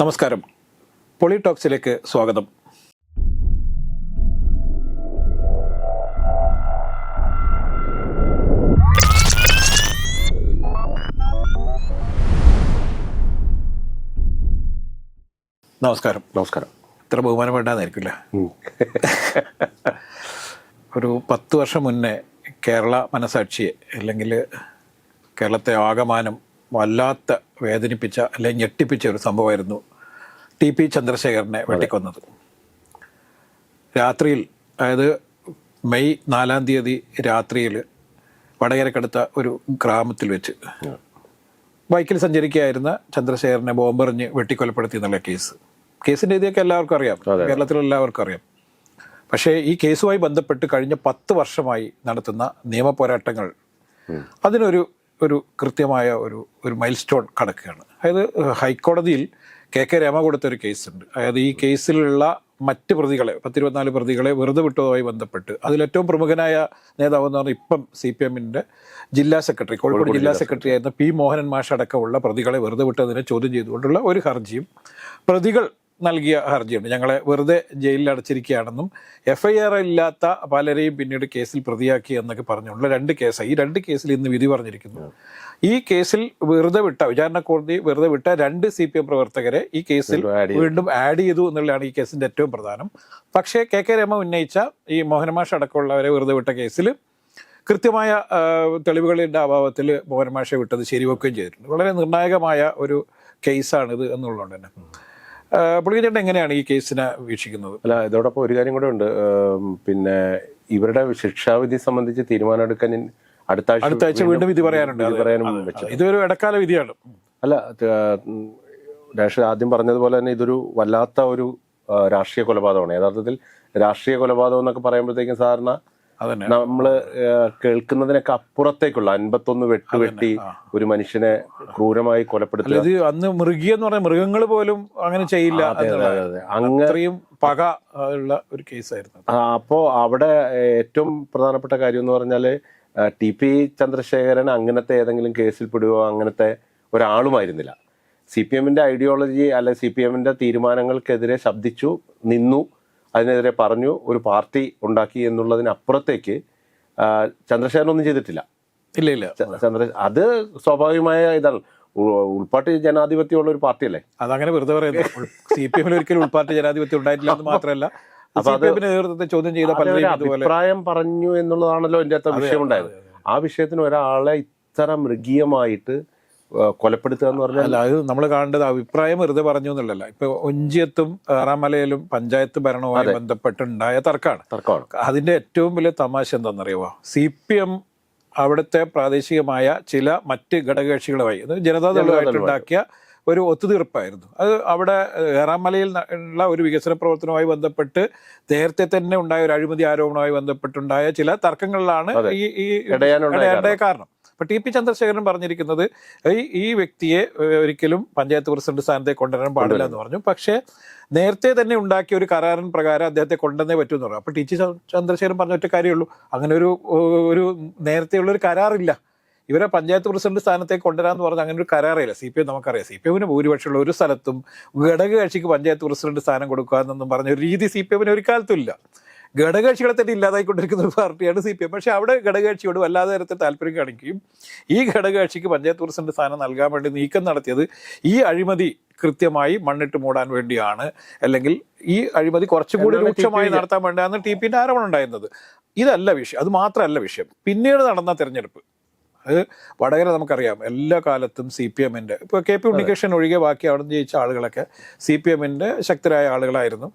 നമസ്കാരം. പൊളിടോക്സിലേക്ക് സ്വാഗതം. നമസ്കാരം. നമസ്കാരം. ഇത്ര ബഹുമാനം വേണ്ടാന്നായിരിക്കില്ല ഒരു പത്ത് വർഷം മുന്നേ കേരള മനസാക്ഷിയെ അല്ലെങ്കിൽ കേരളത്തെ ആകമാനം വല്ലാത്ത വേദനിപ്പിച്ച അല്ലെങ്കിൽ ഞെട്ടിപ്പിച്ച ഒരു സംഭവമായിരുന്നു ടി പി ചന്ദ്രശേഖരനെ വെട്ടിക്കൊന്നത്. രാത്രിയിൽ അതായത് മെയ് നാലാം തീയതി രാത്രിയിൽ വടകരക്കടുത്ത ഒരു ഗ്രാമത്തിൽ വെച്ച് ബൈക്കിൽ സഞ്ചരിക്കുകയായിരുന്ന ചന്ദ്രശേഖരനെ ബോംബെറിഞ്ഞ് വെട്ടിക്കൊലപ്പെടുത്തി എന്നുള്ള കേസ്. കേസിന്റെ ഇതൊക്കെ എല്ലാവർക്കും അറിയാം. കേരളത്തിലുള്ള എല്ലാവർക്കും അറിയാം. പക്ഷേ ഈ കേസുമായി ബന്ധപ്പെട്ട് കഴിഞ്ഞ പത്ത് വർഷമായി നടത്തുന്ന നിയമപോരാട്ടങ്ങൾ അതിനൊരു ഒരു കൃത്യമായ ഒരു ഒരു മൈൽ സ്റ്റോൺ കടക്കുകയാണ്. അതായത് ഹൈക്കോടതിയിൽ കെ കെ രമ കൊടുത്ത ഒരു കേസുണ്ട്. അതായത് ഈ കേസിലുള്ള മറ്റ് പ്രതികളെ പത്തിരുപത്തിനാല് പ്രതികളെ വെറുതെ വിട്ടതുമായി ബന്ധപ്പെട്ട് അതിലേറ്റവും പ്രമുഖനായ നേതാവ് എന്ന് പറഞ്ഞാൽ ഇപ്പം സി പി എമ്മിന്റെ ജില്ലാ സെക്രട്ടറി കോഴിക്കോട് ജില്ലാ സെക്രട്ടറി. ആയിരുന്ന പി മോഹനൻ മാഷ് അടക്കമുള്ള പ്രതികളെ വെറുതെ വിട്ടതിനെ ചോദ്യം ചെയ്തുകൊണ്ടുള്ള ഒരു ഹർജിയും. പ്രതികൾ നൽകിയ ഹർജിയുണ്ട്. ഞങ്ങളെ വെറുതെ ജയിലിൽ അടച്ചിരിക്കുകയാണെന്നും എഫ് ഐ ആർ ഇല്ലാത്ത പലരെയും പിന്നീട് കേസിൽ പ്രതിയാക്കി എന്നൊക്കെ പറഞ്ഞുള്ള രണ്ട് കേസാണ് ഈ രണ്ട് കേസിൽ ഇന്ന് വിധി പറഞ്ഞിരിക്കുന്നു. ഈ കേസിൽ വെറുതെ വിട്ട വിചാരണ കോടതി വെറുതെ വിട്ട രണ്ട് സി പി എം പ്രവർത്തകരെ ഈ കേസിൽ വീണ്ടും ആഡ് ചെയ്തു. എന്നുള്ളതാണ് ഈ കേസിന്റെ ഏറ്റവും പ്രധാനം. പക്ഷേ കെ കെ രമ ഉന്നയിച്ച ഈ മോഹനമാഷ് അടക്കമുള്ളവരെ വെറുതെ വിട്ട കേസിൽ കൃത്യമായ തെളിവുകളുടെ അഭാവത്തിൽ മോഹനമാഷെ വിട്ടത് ശരിവെക്കുകയും ചെയ്തിട്ടുണ്ട്. വളരെ നിർണായകമായ ഒരു കേസാണിത് എന്നുള്ളതുകൊണ്ട് തന്നെ. പുള്ളിച്ചേട്ടൻ എങ്ങനെയാണ് ഈ കേസിനെ വീക്ഷിക്കുന്നത്? അല്ല ഇതോടൊപ്പം ഒരു കാര്യം കൂടെ ഉണ്ട്. പിന്നെ ഇവരുടെ ശിക്ഷാവിധി സംബന്ധിച്ച് തീരുമാനം എടുക്കാൻ അടുത്ത ആഴ്ച അടുത്ത ആഴ്ച വീണ്ടും വിധി പറയാനുണ്ട്. പറയാനും. ഇതൊരു ഇടക്കാല വിധിയാണ്. അല്ല രാഷ്ട്രീയ ആദ്യം പറഞ്ഞതുപോലെ തന്നെ ഇതൊരു വല്ലാത്ത ഒരു രാഷ്ട്രീയ കൊലപാതകമാണ്. യഥാർത്ഥത്തിൽ രാഷ്ട്രീയ കൊലപാതകം എന്നൊക്കെ പറയുമ്പോഴത്തേക്കും സാധാരണ ആ, കേൾക്കുന്നതിനൊക്കെ അപ്പുറത്തേക്കുള്ള അൻപത്തൊന്ന് വെട്ടുവെട്ടി. ഒരു മനുഷ്യനെ ക്രൂരമായി കൊലപ്പെടുത്തി ഇത് അന്ന് മൃഗിയെന്ന് പറഞ്ഞ മൃഗങ്ങൾ പോലും അങ്ങനെ ചെയ്യില്ല അതെ, അതെ, എന്നുള്ള അതെ, അതെ. അങ്ങ് അത്രയും പക ഉള്ള ഒരു കേസായിരുന്നു. ആ, അപ്പോ അവിടെ ഏറ്റവും പ്രധാനപ്പെട്ട കാര്യം എന്ന് പറഞ്ഞാൽ ആ, ടി പി ചന്ദ്രശേഖരൻ അങ്ങനത്തെ ഏതെങ്കിലും കേസിൽ പെടുകയോ അങ്ങനത്തെ ഒരാളുമായിരുന്നില്ല. സി പി എമ്മിന്റെ ഐഡിയോളജി അല്ലെ സി പി എമ്മിന്റെ തീരുമാനങ്ങൾക്കെതിരെ ശബ്ദിച്ചു നിന്നു അതിനെതിരെ പറഞ്ഞു ഒരു പാർട്ടി ഉണ്ടാക്കി എന്നുള്ളതിനപ്പുറത്തേക്ക് ചന്ദ്രശേഖരനൊന്നും ചന്ദ്രശേഖരൻ ഒന്നും ചെയ്തിട്ടില്ല. ഇല്ല ഇല്ല. ചന്ദ്ര അത് സ്വാഭാവികമായ ഇതാണ്. ഉ- ഉൾപ്പാട്ടി ജനാധിപത്യമുള്ള ഒരു പാർട്ടിയല്ലേ? അതങ്ങനെ വെറുതെ പറയുന്നു. സി പി എമ്മിൽ ഒരിക്കലും ഉൾപാർട്ടി ജനാധിപത്യം ഉണ്ടായിട്ടില്ല എന്ന് മാത്രമല്ല. നേതൃത്വത്തെ ചോദ്യം ചെയ്ത പലരും അഭിപ്രായം പറഞ്ഞു എന്നുള്ളതാണല്ലോ എന്റെ അകത്ത് വിഷയം ഉണ്ടായത് ആ വിഷയത്തിന് ഒരാളെ ഇത്ര മൃഗീയമായിട്ട് കൊലപ്പെടുത്തുക എന്ന് പറഞ്ഞാൽ അത് നമ്മൾ കാണേണ്ടത് അഭിപ്രായം വെറുതെ പറഞ്ഞു എന്നുള്ളല്ല ഇപ്പൊ ഒഞ്ചിയത്തും ആറാമലയിലും പഞ്ചായത്ത് ഭരണവുമായി ബന്ധപ്പെട്ടുണ്ടായ തർക്കമാണ്. തർക്കമാണ്. അതിന്റെ ഏറ്റവും വലിയ തമാശ എന്താണെന്നറിയുമോ സി പി എം അവിടുത്തെ പ്രാദേശികമായ ചില മറ്റ് ഘടകകക്ഷികളുമായി ജനതാദളുമായിട്ടുണ്ടാക്കിയ ഒരു ഒത്തുതീർപ്പായിരുന്നു. അത് അവിടെ ഏറാമലയിൽ ഉള്ള ഒരു വികസന പ്രവർത്തനവുമായി ബന്ധപ്പെട്ട് നേരത്തെ തന്നെ ഉണ്ടായ ഒരു അഴിമതി ആരോപണവുമായി ബന്ധപ്പെട്ടുണ്ടായ ചില തർക്കങ്ങളിലാണ് ഈ ഇടയാനുണ്ടായ കാരണം. അപ്പൊ ടി പി ചന്ദ്രശേഖരൻ പറഞ്ഞിരിക്കുന്നത് ഈ ഈ വ്യക്തിയെ ഒരിക്കലും പഞ്ചായത്ത് പ്രസിഡന്റ് സ്ഥാനത്തേക്ക് കൊണ്ടുവരാൻ പാടില്ല എന്ന് പറഞ്ഞു. പക്ഷേ നേരത്തെ തന്നെ ഉണ്ടാക്കിയ ഒരു കരാറിൻ പ്രകാരം അദ്ദേഹത്തെ കൊണ്ടുവന്നേ പറ്റൂ എന്ന് പറഞ്ഞു. അപ്പൊ ടി ജി ചന്ദ്രശേഖരൻ പറഞ്ഞ ഒറ്റ കാര്യമുള്ളൂ അങ്ങനെ ഒരു ഒരു നേരത്തെയുള്ള ഒരു കരാറില്ല. ഇവരെ പഞ്ചായത്ത് പ്രസിഡന്റ് സ്ഥാനത്തേക്ക് കൊണ്ടുവരാന്ന് പറഞ്ഞാൽ അങ്ങനെ ഒരു കരാറില്ല സി പി എം നമുക്കറിയാം. സി പി എമ്മിന് ഭൂരിപക്ഷമുള്ള ഒരു സ്ഥലത്തും ഘടകകക്ഷിക്ക് പഞ്ചായത്ത് പ്രസിഡന്റ് സ്ഥാനം കൊടുക്കുക എന്നൊന്നും പറഞ്ഞ ഒരു രീതി സി പി എമ്മിന് ഒരു കാലത്തും ഇല്ല. ഘടകകക്ഷികളെ തന്നെ ഇല്ലാതായിക്കൊണ്ടിരിക്കുന്ന ഒരു പാർട്ടിയാണ് സി പി എം. പക്ഷേ അവിടെ ഘടകകക്ഷിയോട് വല്ലാതെ തരത്തിൽ താല്പര്യം കാണിക്കുകയും ഈ ഘടകകക്ഷിക്ക് പഞ്ചായത്ത് പ്രസിഡന്റ് സ്ഥാനം നൽകാൻ വേണ്ടി നീക്കം നടത്തിയത് ഈ അഴിമതി കൃത്യമായി മണ്ണിട്ട് മൂടാൻ വേണ്ടിയാണ്. അല്ലെങ്കിൽ ഈ അഴിമതി കുറച്ചും കൂടി രൂക്ഷമായി നടത്താൻ വേണ്ടിയാണ് ടി പിന്റെ ആരോപണം ഉണ്ടായിരുന്നത്. ഇതല്ല വിഷയം. അത് മാത്രമല്ല വിഷയം. പിന്നീട് നടന്ന തെരഞ്ഞെടുപ്പ്. അത് വടകര നമുക്കറിയാം. എല്ലാ കാലത്തും സി പി എമ്മിന്റെ ഇപ്പോൾ കെ പി ഉണ്ണികൃഷ്ണൻ ഒഴികെ ബാക്കി അവിടെ നിന്ന് ജയിച്ച ആളുകളൊക്കെ സി പി എമ്മിന്റെ ശക്തരായ ആളുകളായിരുന്നു.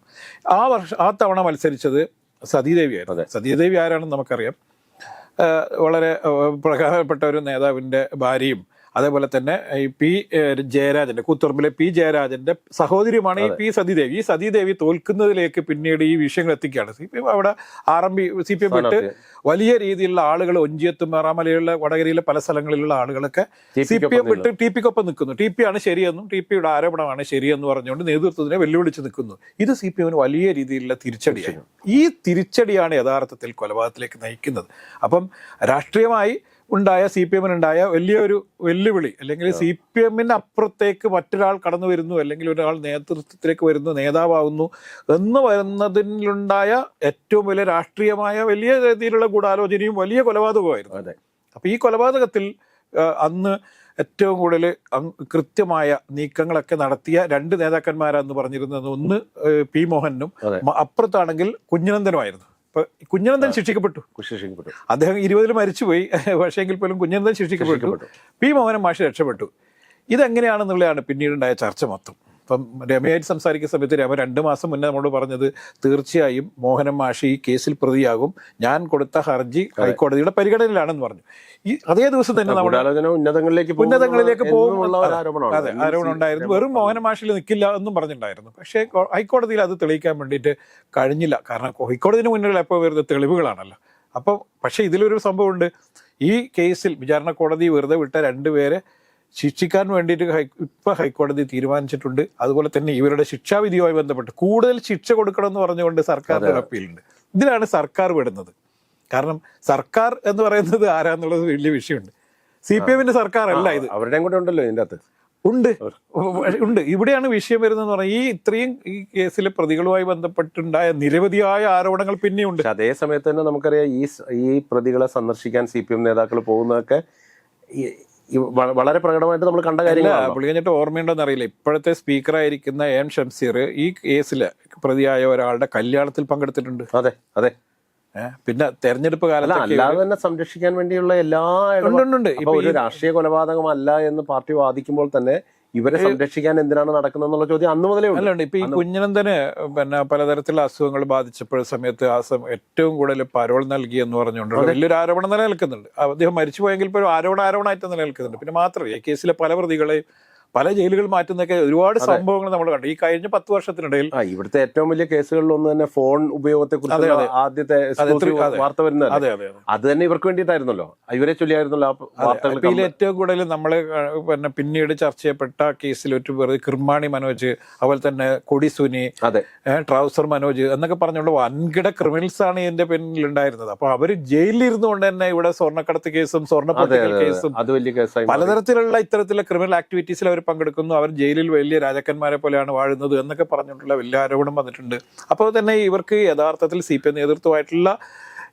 ആ വർഷം ആ തവണ മത്സരിച്ചത് സതീദേവിയായിരുന്നു. സതീദേവി ആരാണെന്ന് നമുക്കറിയാം. വളരെ പ്രധാനപ്പെട്ട ഒരു നേതാവിന്റെ ഭാര്യയും അതേപോലെ തന്നെ ഈ പി ജയരാജന്റെ കൂത്തുറമ്പിലെ പി ജയരാജന്റെ സഹോദരിയുമാണ് ഈ പി സതീദേവി. ഈ സതീദേവി തോൽക്കുന്നതിലേക്ക് പിന്നീട് ഈ വിഷയങ്ങൾ എത്തിക്കുകയാണ് സി പി എം അവിടെ R M P C P M വിട്ട് വലിയ രീതിയിലുള്ള ആളുകൾ ഒഞ്ചിയത്തും മേറാമലയുള്ള വടകരയിലെ പല സ്ഥലങ്ങളിലുള്ള ആളുകളൊക്കെ സി പി എം വിട്ട് ടി പിക്കൊപ്പം നിൽക്കുന്നു. ടി പി ആണ് ശരിയെന്നും ടി പിയുടെ ആരോപണമാണ് ശരിയെന്ന് പറഞ്ഞുകൊണ്ട് നേതൃത്വത്തിനെ വെല്ലുവിളിച്ച് നിൽക്കുന്നു. ഇത് സി പി എമ്മിന് വലിയ രീതിയിലുള്ള തിരിച്ചടിയാണ്. ഈ തിരിച്ചടിയാണ് യഥാർത്ഥത്തിൽ കൊലപാതകത്തിലേക്ക് നയിക്കുന്നത്. അപ്പം രാഷ്ട്രീയമായി ഉണ്ടായ സി പി എമ്മിനുണ്ടായ വലിയൊരു വെല്ലുവിളി അല്ലെങ്കിൽ സി പി എമ്മിന് അപ്പുറത്തേക്ക് മറ്റൊരാൾ കടന്നു വരുന്നു അല്ലെങ്കിൽ ഒരാൾ നേതൃത്വത്തിലേക്ക് വരുന്നു നേതാവാകുന്നു എന്ന് വരുന്നതിലുണ്ടായ ഏറ്റവും വലിയ രാഷ്ട്രീയമായ വലിയ രീതിയിലുള്ള ഗൂഢാലോചനയും വലിയ കൊലപാതകമായിരുന്നു അതെ. അപ്പോൾ ഈ കൊലപാതകത്തിൽ അന്ന് ഏറ്റവും കൂടുതൽ കൃത്യമായ നീക്കങ്ങളൊക്കെ നടത്തിയ രണ്ട് നേതാക്കന്മാരാന്ന് പറഞ്ഞിരുന്നത് ഒന്ന് പി മോഹനും അപ്പുറത്താണെങ്കിൽ കുഞ്ഞനന്ദനുമായിരുന്നു. കുഞ്ഞനന്ദൻ ശിക്ഷിക്കപ്പെട്ടു. ശിക്ഷിക്കപ്പെട്ടു അദ്ദേഹം ഇരുപതിൽ മരിച്ചുപോയി. പക്ഷേ എങ്കിൽ പോലും കുഞ്ഞനന്ദൻ ശിക്ഷിക്കപ്പെട്ടു. ശിക്ഷിക്കപ്പെട്ടു. പി മോഹനൻ മാഷ് രക്ഷപ്പെട്ടു. ഇതെങ്ങനെയാണെന്നുള്ളതാണ് പിന്നീടുണ്ടായ ചർച്ച മൊത്തം. ഇപ്പം രമയായിട്ട് സംസാരിക്കുന്ന സമയത്ത് രമ രണ്ട് മാസം മുന്നേ നമ്മോട് പറഞ്ഞത് തീർച്ചയായും മോഹനൻ മാഷി ഈ കേസിൽ പ്രതിയാകും. ഞാൻ കൊടുത്ത ഹർജി ഹൈക്കോടതിയുടെ പരിഗണനയിലാണെന്ന് പറഞ്ഞു. ഈ അതേ ദിവസം തന്നെ നമ്മുടെ ഉന്നതങ്ങളിലേക്ക് ഉന്നതങ്ങളിലേക്ക് പോകും അതെ ആരോപണം ഉണ്ടായിരുന്നു. വെറും മോഹന മാഷിൽ നിൽക്കില്ല എന്നും പറഞ്ഞിട്ടുണ്ടായിരുന്നു. പക്ഷേ ഹൈക്കോടതിയിൽ അത് തെളിയിക്കാൻ വേണ്ടിയിട്ട് കഴിഞ്ഞില്ല. കാരണം ഹൈക്കോടതിന് മുന്നിൽ എപ്പോൾ വരുന്ന തെളിവുകളാണല്ലോ. അപ്പം പക്ഷേ ഇതിലൊരു സംഭവമുണ്ട്. ഈ കേസിൽ വിചാരണ കോടതി വെറുതെ വിട്ട രണ്ടുപേരെ ശിക്ഷിക്കാൻ വേണ്ടിയിട്ട് ഹൈ ഇപ്പോൾ ഹൈക്കോടതി തീരുമാനിച്ചിട്ടുണ്ട്. അതുപോലെ തന്നെ ഇവരുടെ ശിക്ഷാവിധിയുമായി ബന്ധപ്പെട്ട് കൂടുതൽ ശിക്ഷ കൊടുക്കണം എന്ന് പറഞ്ഞുകൊണ്ട് സർക്കാരിന്റെ ഒരു അപ്പീലുണ്ട്. ഇതിലാണ് സർക്കാർ വിടുന്നത്. കാരണം സർക്കാർ എന്ന് പറയുന്നത് ആരാന്നുള്ളത് വലിയ വിഷയമുണ്ട്. സി പി എമ്മിന്റെ സർക്കാർ അല്ല ഇത്. അവരുടെയും കൂടെ ഉണ്ടല്ലോ ഇതിന്റെ അകത്ത് ഉണ്ട് ഉണ്ട്. ഇവിടെയാണ് വിഷയം വരുന്നതെന്ന് പറഞ്ഞാൽ ഈ ഇത്രയും ഈ കേസിലെ പ്രതികളുമായി ബന്ധപ്പെട്ടുണ്ടായ നിരവധിയായ ആരോപണങ്ങൾ പിന്നെയുണ്ട് അതേ സമയത്ത് തന്നെ നമുക്കറിയാം ഈ ഈ പ്രതികളെ സന്ദർശിക്കാൻ സി പി എം നേതാക്കൾ പോകുന്നതൊക്കെ വളരെ പ്രകടമായിട്ട് നമ്മൾ കണ്ട കാര്യങ്ങൾ കാര്യങ്ങളാണ് പുള്ളി കഴിഞ്ഞിട്ട് ഓർമ്മയുണ്ടോന്ന് അറിയില്ല ഇപ്പോഴത്തെ സ്പീക്കറായിരിക്കുന്ന എം ഷംസീർ ഈ കേസിൽ പ്രതിയായ ഒരാളുടെ കല്യാണത്തിൽ പങ്കെടുത്തിട്ടുണ്ട്. അതെ അതെ. പിന്നെ തെരഞ്ഞെടുപ്പ് കാലത്ത് അല്ലാതെ തന്നെ സംരക്ഷിക്കാൻ വേണ്ടിയുള്ള എല്ലാ രാഷ്ട്രീയ കൊലപാതകമല്ല എന്ന് പാർട്ടി വാദിക്കുമ്പോൾ തന്നെ ഇവരെ സംരക്ഷിക്കാൻ എന്തിനാണ് നടക്കുന്നത് എന്നുള്ള ചോദ്യം അന്ന് മുതലേ അല്ലുണ്ട് ഇപ്പൊ ഈ കുഞ്ഞനന്ദന് പിന്നെ പലതരത്തിലുള്ള അസുഖങ്ങൾ ബാധിച്ചപ്പോഴ സമയത്ത് ആ സമയം ഏറ്റവും കൂടുതൽ പരോൾ നൽകി എന്ന് പറഞ്ഞുകൊണ്ട് വലിയൊരു ആരോപണം നിലനിൽക്കുന്നുണ്ട്. അദ്ദേഹം മരിച്ചു പോയെങ്കിൽ പോലും ആരോപണ ആരോപണമായിട്ട് നിലനിൽക്കുന്നുണ്ട്. പിന്നെ മാത്രമല്ല ഈ കേസിലെ പല പ്രതികളെയും പല ജയിലുകൾ മാറ്റുന്നൊക്കെ ഒരുപാട് സംഭവങ്ങൾ നമ്മൾ കണ്ടു. ഈ കഴിഞ്ഞ പത്ത് വർഷത്തിനിടയിൽ ഇവിടുത്തെ ഏറ്റവും വലിയ കേസുകളിൽ ഒന്ന് തന്നെ ഫോൺ ഉപയോഗത്തെ കുറിച്ച്. ആദ്യത്തെ. വാർത്ത വരുന്നത് അതെ തന്നെ ഇവർക്ക് വേണ്ടിയിട്ടായിരുന്നല്ലോ. ഇവരെ ചൊല്ലിയായിരുന്നല്ലോ വാർത്തകൾ ഏറ്റവും കൂടുതൽ നമ്മൾ പിന്നെ പിന്നീട് ചർച്ച ചെയ്യപ്പെട്ട കേസിൽ ഒരു കിർമാണി മനോജ് അതുപോലെ തന്നെ കൊടി സുനി അതെ. ഏഹ് ട്രൗസർ മനോജ് എന്നൊക്കെ പറഞ്ഞുള്ള വൻകിട ക്രിമിനൽസ് ആണ് ഇതിന്റെ പിന്നിൽ ഉണ്ടായിരുന്നത് അപ്പൊ അവർ ജയിലിൽ ഇരുന്നുകൊണ്ട് തന്നെ ഇവിടെ സ്വർണക്കടത്ത് കേസും സ്വർണ കേസും അത് വലിയ കേസായി പലതരത്തിലുള്ള ഇത്തരത്തിലുള്ള ക്രിമിനൽ ആക്ടിവിറ്റീസിൽ അവർ പങ്കെടുക്കുന്നു. അവർ ജയിലിൽ വലിയ രാജാക്കന്മാരെ പോലെയാണ് വാഴുന്നത് എന്നൊക്കെ പറഞ്ഞിട്ടുള്ള വലിയ ആരോപണം വന്നിട്ടുണ്ട്. അപ്പോൾ തന്നെ ഇവർക്ക് യഥാർത്ഥത്തിൽ സി പി എം നേതൃത്വമായിട്ടുള്ള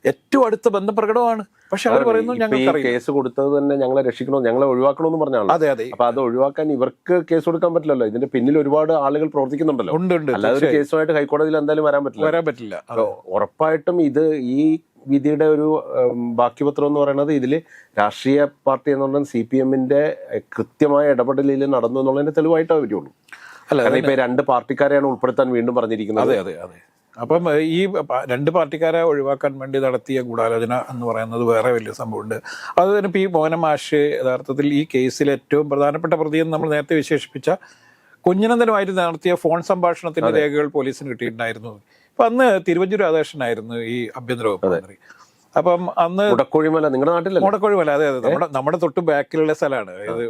ഏറ്റവും അടുത്ത ബന്ധം പ്രകടമാണ്. പക്ഷെ അവർ പറയുന്നു ഞങ്ങൾ കേസ് കൊടുത്തത് തന്നെ ഞങ്ങളെ രക്ഷിക്കണോ ഞങ്ങളെ ഒഴിവാക്കണമെന്ന് പറഞ്ഞാണ് അതെ അതെ. അപ്പൊ അത് ഒഴിവാക്കാൻ ഇവർക്ക് കേസ് കൊടുക്കാൻ പറ്റില്ലല്ലോ. ഇതിന്റെ പിന്നിൽ ഒരുപാട് ആളുകൾ പ്രവർത്തിക്കുന്നുണ്ടല്ലോ. ഉണ്ട് അല്ലാതെ ഒരു. കേസുമായിട്ട് ഹൈക്കോടതിയിൽ എന്തായാലും വരാൻ പറ്റില്ല. വരാൻ പറ്റില്ല. ഉറപ്പായിട്ടും ഇത് ഈ വിധിയുടെ ഒരു ബാക്കിപത്രം എന്ന് പറയുന്നത് ഇതിൽ രാഷ്ട്രീയ പാർട്ടി എന്നുള്ളത് സി പി എമ്മിന്റെ കൃത്യമായ ഇടപെടലിൽ നടന്നു എന്നുള്ളതിന്റെ തെളിവായിട്ടേ വരുള്ളൂ. അല്ല ഇപ്പൊ രണ്ട് പാർട്ടിക്കാരെയാണ് ഉൾപ്പെടുത്താൻ വീണ്ടും പറഞ്ഞിരിക്കുന്നത്. അതെ അതെ അതെ. അപ്പം ഈ രണ്ട് പാർട്ടിക്കാരെ ഒഴിവാക്കാൻ വേണ്ടി നടത്തിയ ഗൂഢാലോചന എന്ന് പറയുന്നത് വേറെ വലിയ സംഭവമുണ്ട്. അത് തന്നെ പി മോഹന മാഷ് യഥാർത്ഥത്തിൽ ഈ കേസിൽ ഏറ്റവും പ്രധാനപ്പെട്ട പ്രതിയെന്ന് നമ്മൾ നേരത്തെ വിശേഷിപ്പിച്ച കുഞ്ഞനന്ദനുമായിട്ട് നടത്തിയ ഫോൺ സംഭാഷണത്തിന്റെ രേഖകൾ പോലീസിന് കിട്ടിയിട്ടുണ്ടായിരുന്നു. അപ്പൊ അന്ന് തിരുവഞ്ചൂർ രാധാകൃഷ്ണനായിരുന്നു ഈ ആഭ്യന്തര വകുപ്പ് മന്ത്രി. അപ്പം അന്ന് മുടക്കോഴിമല നിങ്ങളുടെ നാട്ടിലല്ലേ? മോടക്കൊഴിമല അതെ അതെ. നമ്മുടെ നമ്മുടെ തൊട്ട് ബാക്കിലുള്ള സ്ഥലമാണ്. ഇത്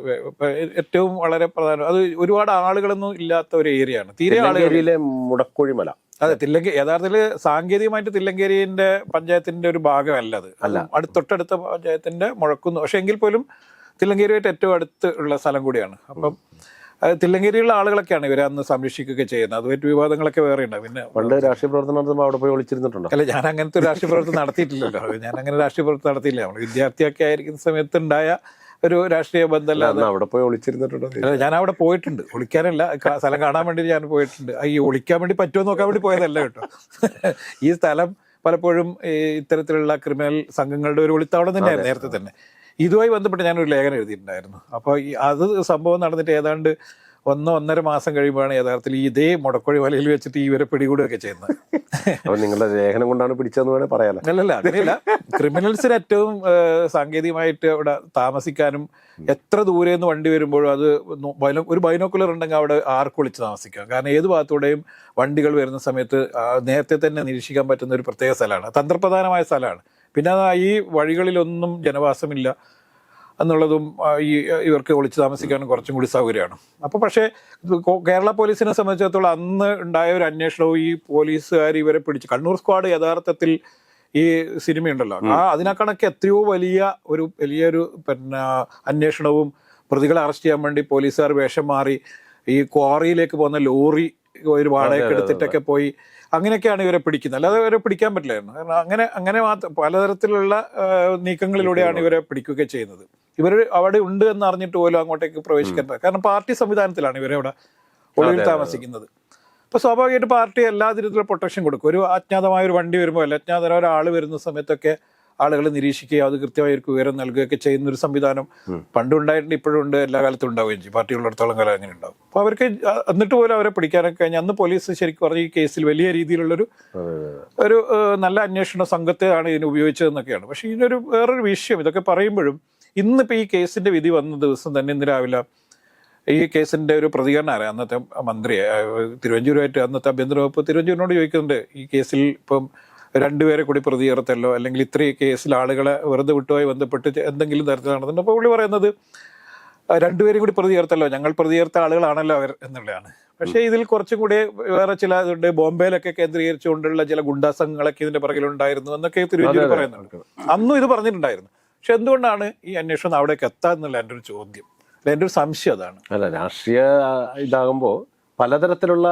ഏറ്റവും വളരെ പ്രധാനം. അത് ഒരുപാട് ആളുകളൊന്നും ഇല്ലാത്ത ഒരു ഏരിയ ആണ് തീരെ ആളുകളിലെ മുടക്കോഴിമല. അതെ തില്ലങ്കേ യഥാർത്ഥത്തിൽ സാങ്കേതികമായിട്ട് തില്ലങ്കേരിന്റെ പഞ്ചായത്തിന്റെ ഒരു ഭാഗമല്ല അത്. അല്ല. അടുത്തൊട്ടടുത്ത പഞ്ചായത്തിന്റെ മുഴക്കുന്നു. പക്ഷെ എങ്കിൽ പോലും തില്ലങ്കേരിയായിട്ട് ഏറ്റവും അടുത്ത് ഉള്ള സ്ഥലം കൂടിയാണ്. അപ്പം തില്ലങ്കേരിയുള്ള ആളുകളൊക്കെയാണ് ഇവരെ അന്ന് സംരക്ഷിക്കുകയൊക്കെ ചെയ്യുന്നത്. അതുമായിട്ട് വിവാദങ്ങളൊക്കെ വേറെ ഉണ്ട്. പിന്നെ പണ്ട് രാഷ്ട്രീയ പ്രവർത്തനം നടത്തുമ്പോൾ അവിടെ പോയി ഒളിച്ചിരുന്നിട്ടുണ്ടോ? അല്ല ഞാൻ അങ്ങനത്തെ ഒരു രാഷ്ട്രീയ പ്രവർത്തനം നടത്തിയിട്ടില്ലല്ലോ. ഞാൻ അങ്ങനെ രാഷ്ട്രീയ പ്രവർത്തനം നടത്തിയില്ല. നമ്മൾ വിദ്യാർത്ഥിയൊക്കെ ആയിരിക്കുന്ന സമയത്ത് ഉണ്ടായ ഒരു രാഷ്ട്രീയ ബന്ധമല്ലാതെ അവിടെ പോയി ഒളിച്ചിരുന്നിട്ടുണ്ടോ? അല്ല, ഞാൻ അവിടെ പോയിട്ടുണ്ട്. ഒളിക്കാനല്ല സ്ഥലം കാണാൻ വേണ്ടി ഞാൻ പോയിട്ടുണ്ട്. ഈ ഒളിക്കാൻ വേണ്ടി പറ്റുമോ നോക്കാൻ വേണ്ടി പോയതല്ല കേട്ടോ. ഈ സ്ഥലം പലപ്പോഴും ഈ ഇത്തരത്തിലുള്ള ക്രിമിനൽ സംഘങ്ങളുടെ ഒരു ഒളിത്താവളം തന്നെയായിരുന്നു നേരത്തെ തന്നെ. ഇതുമായി ബന്ധപ്പെട്ട് ഞാനൊരു ലേഖനം എഴുതിയിട്ടുണ്ടായിരുന്നു. അപ്പോൾ ഈ അത് സംഭവം നടന്നിട്ട് ഏതാണ്ട് ഒന്നോ ഒന്നര മാസം കഴിയുമ്പോഴാണ് യഥാർത്ഥത്തിൽ ഇതേ മുടക്കൊഴി വലയിൽ വെച്ചിട്ട് ഇവരെ പിടികൂടുകയൊക്കെ ചെയ്യുന്നത്. അപ്പോൾ നിങ്ങളുടെ ലേഖനം കൊണ്ടാണ് പിടിച്ചതെന്ന് വേണേൽ പറയാലോ? അല്ലല്ല അങ്ങനെയല്ല. ക്രിമിനൽസിന് ഏറ്റവും സാങ്കേതികമായിട്ട് അവിടെ താമസിക്കാനും എത്ര ദൂരെ നിന്ന് വണ്ടി വരുമ്പോഴും അത് ഒരു ബൈനോക്കുലർ ഉണ്ടെങ്കിൽ അവിടെ ആർക്ക് വിളിച്ച് താമസിക്കാം? കാരണം ഏത് ഭാഗത്തൂടെയും വണ്ടികൾ വരുന്ന സമയത്ത് നേരത്തെ തന്നെ നിരീക്ഷിക്കാൻ പറ്റുന്ന ഒരു പ്രത്യേക സ്ഥലമാണ്. തന്ത്രപ്രധാനമായ സ്ഥലമാണ്. പിന്നെ ഈ വഴികളിലൊന്നും ജനവാസമില്ല എന്നുള്ളതും ഈ ഇവർക്ക് ഒളിച്ചു താമസിക്കാനും കുറച്ചും കൂടി സൗകര്യമാണ്. അപ്പോൾ പക്ഷേ കേരള പോലീസിനെ സംബന്ധിച്ചിടത്തോളം അന്ന് ഉണ്ടായ ഒരു അന്വേഷണവും ഈ പോലീസുകാർ ഇവരെ പിടിച്ച് കണ്ണൂർ സ്ക്വാഡ് യഥാർത്ഥത്തിൽ ഈ സിനിമയുണ്ടല്ലോ. ആ അതിനേക്കണക്ക് എത്രയോ വലിയ ഒരു വലിയൊരു പിന്നെ അന്വേഷണവും പ്രതികളെ അറസ്റ്റ് ചെയ്യാൻ വേണ്ടി പോലീസുകാർ വേഷം മാറി ഈ ക്വാറിയിലേക്ക് പോകുന്ന ലോറി ഒരു വാടകയ്ക്ക് എടുത്തിട്ടൊക്കെ പോയി അങ്ങനെയൊക്കെയാണ് ഇവരെ പിടിക്കുന്നത്. അല്ലാതെ ഇവരെ പിടിക്കാൻ പറ്റില്ലായിരുന്നു. കാരണം അങ്ങനെ അങ്ങനെ മാത്രം പലതരത്തിലുള്ള നീക്കങ്ങളിലൂടെയാണ് ഇവരെ പിടിക്കുകയൊക്കെ ചെയ്യുന്നത്. ഇവർ അവിടെ ഉണ്ട് എന്ന് അറിഞ്ഞിട്ട് പോലും അങ്ങോട്ടേക്ക് പ്രവേശിക്കാൻ കാരണം പാർട്ടി സംവിധാനത്തിലാണ് ഇവരെ അവിടെ ഒളിവിൽ താമസിക്കുന്നത്. അപ്പൊ സ്വാഭാവികമായിട്ട് പാർട്ടി എല്ലാ തരത്തിലുള്ള പ്രൊട്ടക്ഷൻ കൊടുക്കും. ഒരു അജ്ഞാതമായ ഒരു വണ്ടി വരുമ്പോൾ അല്ല അജ്ഞാതമായ ഒരാൾ വരുന്ന സമയത്തൊക്കെ ആളുകൾ നിരീക്ഷിക്കുകയോ അത് കൃത്യമായി ഒരു വിവരം നൽകുകയൊക്കെ ചെയ്യുന്ന ഒരു സംവിധാനം പണ്ടുണ്ടായിട്ടുണ്ട് ഇപ്പോഴും ഉണ്ട് എല്ലാ കാലത്തും ഉണ്ടാവുകയും ചെയ്യും. പാർട്ടി ഉള്ളിടത്തോളം കാലം അങ്ങനെ ഉണ്ടാവും. അപ്പൊ അവർക്ക് എന്നിട്ട് പോലും അവരെ പിടിക്കാനൊക്കെ കഴിഞ്ഞ് അന്ന് പോലീസ് ശരിക്കും പറഞ്ഞ ഈ കേസിൽ വലിയ രീതിയിലുള്ളൊരു. ഒരു നല്ല അന്വേഷണ സംഘത്തെയാണ് ഇതിന് ഉപയോഗിച്ചതെന്നൊക്കെയാണ്. പക്ഷെ ഇതിനൊരു വേറൊരു വിഷയം ഇതൊക്കെ പറയുമ്പോഴും ഇന്നിപ്പോൾ ഈ കേസിന്റെ വിധി വന്ന ദിവസം തന്നെ ഇന്ന് രാവിലെ ഈ കേസിന്റെ ഒരു പ്രതികരണം അറിയാം അന്നത്തെ മന്ത്രി തിരുവഞ്ചൂരുമായിട്ട് അന്നത്തെ ആഭ്യന്തര വകുപ്പ് തിരുവഞ്ചൂരിനോട് ചോദിക്കുന്നുണ്ട് ഈ കേസിൽ ഇപ്പം രണ്ടുപേരെ കൂടി പ്രതി ചേർത്തല്ലോ അല്ലെങ്കിൽ ഇത്രയും കേസിൽ ആളുകളെ വെറുതെ വിട്ടുമായി ബന്ധപ്പെട്ട് എന്തെങ്കിലും തരത്തിൽ നടന്നിട്ടുണ്ട് അപ്പോൾ പുള്ളി പറയുന്നത് "ആ, രണ്ടുപേരും കൂടി പ്രതി ചേർത്തല്ലോ ഞങ്ങൾ പ്രതി ചേർത്ത ആളുകളാണല്ലോ അവർ എന്നുള്ളതാണ്. പക്ഷേ ഇതിൽ കുറച്ചും കൂടി വേറെ ചില ഇതുണ്ട്. ബോംബെയിലൊക്കെ കേന്ദ്രീകരിച്ചുകൊണ്ടുള്ള ചില ഗുണ്ടാസംഘങ്ങളൊക്കെ ഇതിന്റെ പുറകിലുണ്ടായിരുന്നു എന്നൊക്കെ തിരുവഞ്ചൂർ പറയുന്നുണ്ട്. അന്നും ഇത് പറഞ്ഞിട്ടുണ്ടായിരുന്നു. പക്ഷെ എന്തുകൊണ്ടാണ് ഈ അന്വേഷണം അവിടേക്ക് എത്താന്നുള്ള എന്റെ ഒരു ചോദ്യം. അല്ല, എന്റെ ഒരു സംശയം അതാണ്. അല്ല രാഷ്ട്രീയ ഇതാകുമ്പോൾ പലതരത്തിലുള്ള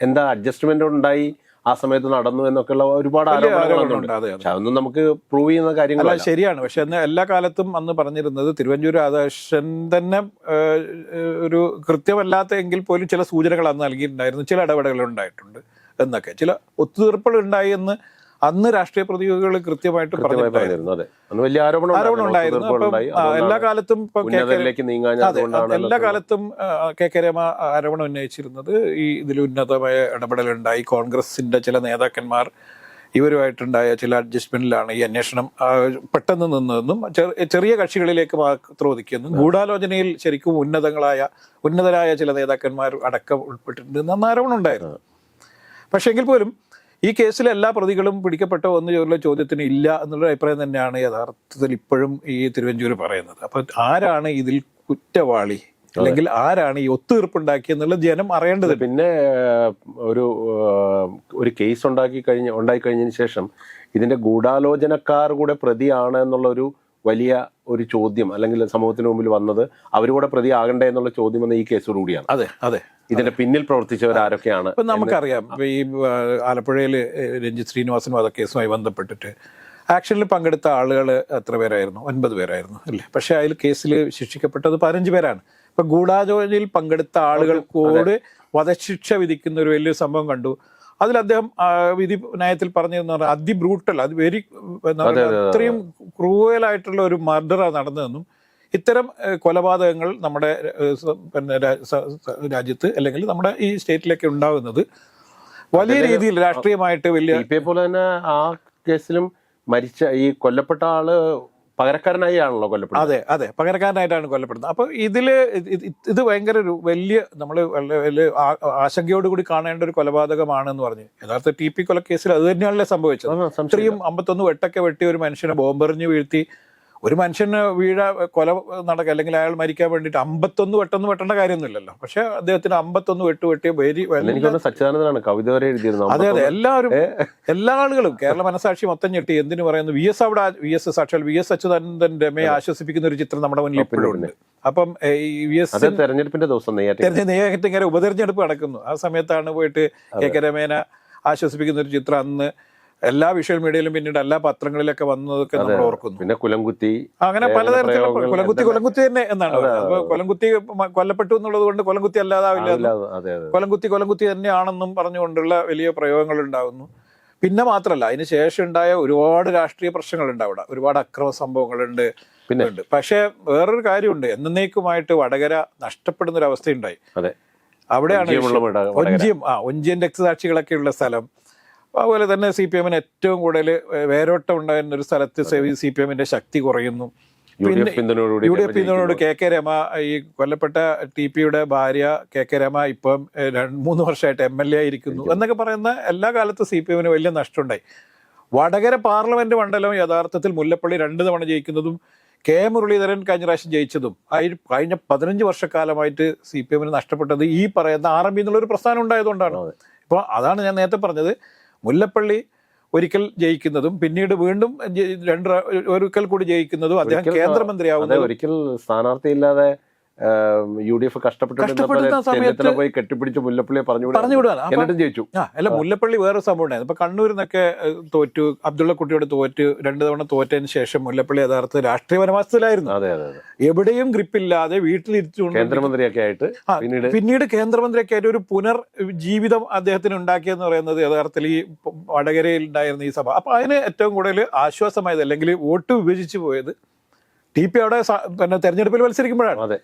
എന്താ അഡ്ജസ്റ്റ്മെന്റ് ഉണ്ടായി? ആ സമയത്ത് നടന്നു എന്നൊക്കെയുള്ള ഒരുപാട് ആരോപണങ്ങളുണ്ട്. പക്ഷെ അതൊന്നും നമുക്ക് പ്രൂവ് ചെയ്യുന്ന കാര്യങ്ങൾ കാര്യങ്ങളല്ല ശരിയാണ്. പക്ഷെ അന്ന് എല്ലാ കാലത്തും അന്ന് പറഞ്ഞിരുന്നത് തിരുവഞ്ചൂർ രാധാകൃഷ്ണൻ തന്നെ ഒരു കൃത്യമല്ലാത്ത എങ്കിൽ പോലും ചില സൂചനകൾ അന്ന് നൽകിയിട്ടുണ്ടായിരുന്നു. ചില ഇടപെടലുകൾ ഉണ്ടായിട്ടുണ്ട് എന്നൊക്കെ. ചില ഒത്തുതീർപ്പുകൾ ഉണ്ടായി എന്ന് അന്ന് രാഷ്ട്രീയ പ്രതിയോഗികൾ കൃത്യമായിട്ട് പറഞ്ഞിരുന്നു അതെ. അന്ന് വലിയ ആരോപണം ഉണ്ടായിരുന്നു എല്ലാ കാലത്തും എല്ലാ കാലത്തും കെ കെ രമ ആരോപണം ഉന്നയിച്ചിരുന്നത്. ഈ ഇതിൽ ഉന്നതമായ ഇടപെടലുണ്ടായി. കോൺഗ്രസിന്റെ ചില നേതാക്കന്മാർ ഇവരുമായിട്ടുണ്ടായ ചില അഡ്ജസ്റ്റ്മെന്റിലാണ് ഈ അന്വേഷണം പെട്ടെന്ന് നിന്നതെന്നും ചെറിയ കക്ഷികളിലേക്ക് മാത്രം ഒതുക്കിയെന്നും ഗൂഢാലോചനയിൽ ശരിക്കും ഉന്നതങ്ങളായ ഉന്നതരായ ചില നേതാക്കന്മാർ അടക്കം ഉൾപ്പെട്ടിട്ടുണ്ട്. എന്ന ആരോപണം ഉണ്ടായിരുന്നു. പക്ഷേ എങ്കിൽ പോലും ഈ കേസിൽ എല്ലാ പ്രതികളും പിടിക്കപ്പെട്ടോ എന്ന് ചോദിച്ച ചോദ്യത്തിന് ഇല്ല എന്നുള്ള അഭിപ്രായം തന്നെയാണ് യഥാർത്ഥത്തിൽ ഇപ്പോഴും ഈ തിരുവഞ്ചൂർ പറയുന്നത്. അപ്പൊ ആരാണ് ഇതിൽ കുറ്റവാളി? അല്ലെങ്കിൽ ആരാണ് ഈ ഒത്തുതീർപ്പുണ്ടാക്കിയെന്നുള്ളത് ജനം അറിയേണ്ടത് പിന്നെ ഒരു ഒരു കേസ് ഉണ്ടാക്കി കഴിഞ്ഞ ഉണ്ടായി കഴിഞ്ഞതിന് ശേഷം ഇതിന്റെ ഗൂഢാലോചനക്കാർ കൂടെ പ്രതിയാണ് എന്നുള്ള ഒരു വലിയ ഒരു ചോദ്യം അല്ലെങ്കിൽ സമൂഹത്തിന് മുമ്പിൽ വന്നത് അവരുകൂടെ പ്രതി ആകണ്ടേ എന്നുള്ള ചോദ്യം വന്ന ഈ കേസോടുകൂടിയാണ്. അതെ അതെ. ഇതിന്റെ പിന്നിൽ പ്രവർത്തിച്ചവർ ആരൊക്കെയാണ് ഇപ്പൊ നമുക്കറിയാം ഈ ആലപ്പുഴയിൽ രഞ്ജിത് ശ്രീനിവാസൻ വധക്കേസുമായി ബന്ധപ്പെട്ടിട്ട് ആക്ഷനിൽ പങ്കെടുത്ത ആളുകൾ എത്ര പേരായിരുന്നു? ഒൻപത് പേരായിരുന്നു അല്ലേ? പക്ഷെ അതിൽ കേസിൽ ശിക്ഷിക്കപ്പെട്ടത് പതിനഞ്ച് പേരാണ്. ഇപ്പൊ ഗൂഢാലോചനയിൽ പങ്കെടുത്ത ആളുകൾക്കോട് വധശിക്ഷ വിധിക്കുന്ന ഒരു വലിയ സംഭവം കണ്ടു. അതിൽ അദ്ദേഹം വിധി നയത്തിൽ പറഞ്ഞതെന്ന് പറഞ്ഞാൽ അതിബ്രൂട്ടൽ അത് വെരി അത്രയും ക്രൂവലായിട്ടുള്ള ഒരു മർഡറാണ് നടന്നതെന്നും ഇത്തരം കൊലപാതകങ്ങൾ നമ്മുടെ പിന്നെ രാജ്യത്ത് അല്ലെങ്കിൽ നമ്മുടെ ഈ സ്റ്റേറ്റിലൊക്കെ ഉണ്ടാകുന്നത് വലിയ രീതിയിൽ രാഷ്ട്രീയമായിട്ട് വലിയ പോലെ തന്നെ ആ കേസിലും മരിച്ച ഈ കൊല്ലപ്പെട്ട ആൾ പകരക്കാരനായി ആണല്ലോ കൊല്ലപ്പെട്ടത് അതെ അതെ. പകരക്കാരനായിട്ടാണ് കൊല്ലപ്പെടുന്നത്. അപ്പൊ ഇതിൽ ഇത് ഭയങ്കര ഒരു വലിയ നമ്മൾ വലിയ ആശങ്കയോടുകൂടി കാണേണ്ട ഒരു കൊലപാതകമാണെന്ന് പറഞ്ഞു. യഥാർത്ഥ ടി പി കൊലക്കേസിൽ അത് തന്നെയാണല്ലേ സംഭവിച്ചത്. സ്ത്രീയും അമ്പത്തൊന്ന് വെട്ടൊക്കെ വെട്ടി ഒരു മനുഷ്യനെ ബോംബെറിഞ്ഞ് വീഴ്ത്തി ഒരു മനുഷ്യന് വീഴ കൊല നടക്കുക അല്ലെങ്കിൽ അയാൾ മരിക്കാൻ വേണ്ടിയിട്ട് അമ്പത്തൊന്ന് വെട്ടൊന്നും വെട്ടേണ്ട കാര്യമൊന്നുമില്ലല്ലോ. പക്ഷെ അദ്ദേഹത്തിന് അമ്പത്തൊന്ന് വെട്ട് വെട്ടിയ വെരി സച്ചിദാനന്ദനാണ് കവിത വരെ എഴുതിയിരുന്നത്. അതെ അതെ. എല്ലാവരും എല്ലാ ആളുകളും കേരള മനസാക്ഷി മൊത്തം ഞെട്ടി. എന്തിനു പറയുന്നു? വി എസ് അവിടെ വി എസ് സാക്ഷാൽ വി എസ് അച്യുതാനന്ദൻ രമയെ ആശ്വസിപ്പിക്കുന്ന ഒരു ചിത്രം നമ്മുടെ മുന്നിൽ ഇപ്പോഴും ഉണ്ട്. അപ്പം ഈ വി എസ് തെരഞ്ഞെടുപ്പിന്റെ ദിവസം നെയ്യാറ്റി തെരഞ്ഞ ഉപതെരഞ്ഞെടുപ്പ് നടക്കുന്നു. ആ സമയത്താണ് പോയിട്ട് കെ കെ രമേന ആശ്വസിപ്പിക്കുന്ന ഒരു ചിത്രം അന്ന് എല്ലാ വിഷ്വൽ മീഡിയയിലും പിന്നീട് എല്ലാ പത്രങ്ങളിലൊക്കെ വന്നതൊക്കെ നമ്മൾ ഓർക്കുന്നു. പിന്നെ കുലംകുത്തി അങ്ങനെ പലതരത്തിലുള്ള കുലംകുത്തി കൊലംകുത്തി തന്നെ എന്നാണ് കൊലംകുത്തി കൊല്ലപ്പെട്ടു എന്നുള്ളത് കൊണ്ട് കൊലംകുത്തി അല്ലാതാവില്ല കൊലംകുത്തി കൊലംകുത്തി തന്നെയാണെന്നും പറഞ്ഞുകൊണ്ടുള്ള വലിയ പ്രയോഗങ്ങൾ ഉണ്ടാകുന്നു പിന്നെ മാത്രമല്ല അതിന് ശേഷം ഉണ്ടായ ഒരുപാട് രാഷ്ട്രീയ പ്രശ്നങ്ങൾ അവിടെ. ഒരുപാട് അക്രമ സംഭവങ്ങളുണ്ട് പിന്നെ? ഉണ്ട്. പക്ഷേ വേറൊരു കാര്യമുണ്ട്. എന്നേക്കുമായിട്ട് വടകര നഷ്ടപ്പെടുന്ന ഒരു അവസ്ഥയുണ്ടായി അതെ അവിടെയാണ് ഒഞ്ചിയും ആ ഒഞ്ചിയൻ രക്തസാക്ഷികളൊക്കെ ഉള്ള സ്ഥലം. അതുപോലെ തന്നെ സി പി എമ്മിന് ഏറ്റവും കൂടുതൽ വേരോട്ടം ഉണ്ടായിരുന്ന ഒരു സ്ഥലത്ത് സി പി എമ്മിന്റെ ശക്തി കുറയുന്നു. യു ഡി എഫ് പിന്തുണയോട് കെ കെ രമ ഈ കൊല്ലപ്പെട്ട ടി പിയുടെ ഭാര്യ കെ കെ രമ ഇപ്പം മൂന്ന് വർഷമായിട്ട് എം എൽ എ ആയിരിക്കുന്നു. എന്നൊക്കെ പറയുന്ന എല്ലാ കാലത്തും സി പി എമ്മിന് വലിയ നഷ്ടമുണ്ടായി. വടകര പാർലമെന്റ് മണ്ഡലം യഥാർത്ഥത്തിൽ മുല്ലപ്പള്ളി രണ്ട് തവണ ജയിക്കുന്നതും കെ മുരളീധരൻ കഴിഞ്ഞ പ്രാവശ്യം ജയിച്ചതും കഴിഞ്ഞ പതിനഞ്ച് വർഷക്കാലമായിട്ട് സി പി എമ്മിന് നഷ്ടപ്പെട്ടത് ഈ പറയുന്ന ആർ എം പി എന്നുള്ളൊരു പ്രസ്ഥാനം ഉണ്ടായതുകൊണ്ടാണ്. ഇപ്പോൾ അതാണ് ഞാൻ നേരത്തെ പറഞ്ഞത്. മുല്ലപ്പള്ളി ഒരിക്കൽ ജയിക്കുന്നതും പിന്നീട് വീണ്ടും രണ്ട് ഒരിക്കൽ കൂടി ജയിക്കുന്നതും അദ്ദേഹം ഒരിക്കൽ- സ്ഥാനാർത്ഥി കേന്ദ്രമന്ത്രിയാവുന്നതും ഒരിക്കൽ സ്ഥാനാർത്ഥിയില്ലാതെ യു ഡി എഫ് കഷ്ടപ്പെട്ടു പോയി കെട്ടിപ്പിടിച്ച് മുല്ലപ്പള്ളിയെ പറഞ്ഞു പറഞ്ഞു എന്നിട്ടും ജയിച്ചു. അല്ല മുല്ലപ്പള്ളി വേറെ സംഭവം ഉണ്ടായിരുന്നു ഇപ്പൊ കണ്ണൂരിൽ നിന്നൊക്കെ തോറ്റു അബ്ദുള്ള കുട്ടിയോട് തോറ്റു രണ്ടു തവണ തോറ്റതിന് ശേഷം മുല്ലപ്പള്ളി യഥാർത്ഥ രാഷ്ട്രീയ വനവാസത്തിലായിരുന്നു. അതെ അതെ അതെ. എവിടെയും ഗ്രിപ്പില്ലാതെ വീട്ടിലിരിച്ചുകൊണ്ട് കേന്ദ്രമന്ത്രിയൊക്കെ ആയിട്ട് പിന്നീട് പിന്നീട് കേന്ദ്രമന്ത്രിയൊക്കെ ആയിട്ട് ഒരു പുനർ ജീവിതം അദ്ദേഹത്തിന് ഉണ്ടാക്കിയെന്ന് പറയുന്നത് യഥാർത്ഥത്തിൽ ഈ വടകരയിൽ ഉണ്ടായിരുന്ന ഈ സഭ. അപ്പൊ അതിന് ഏറ്റവും കൂടുതൽ ആശ്വാസമായത് അല്ലെങ്കിൽ വോട്ട് വിഭജിച്ചു പോയത് ടി പി അവിടെ പിന്നെ തെരഞ്ഞെടുപ്പിൽ മത്സരിക്കുമ്പോഴാണ്.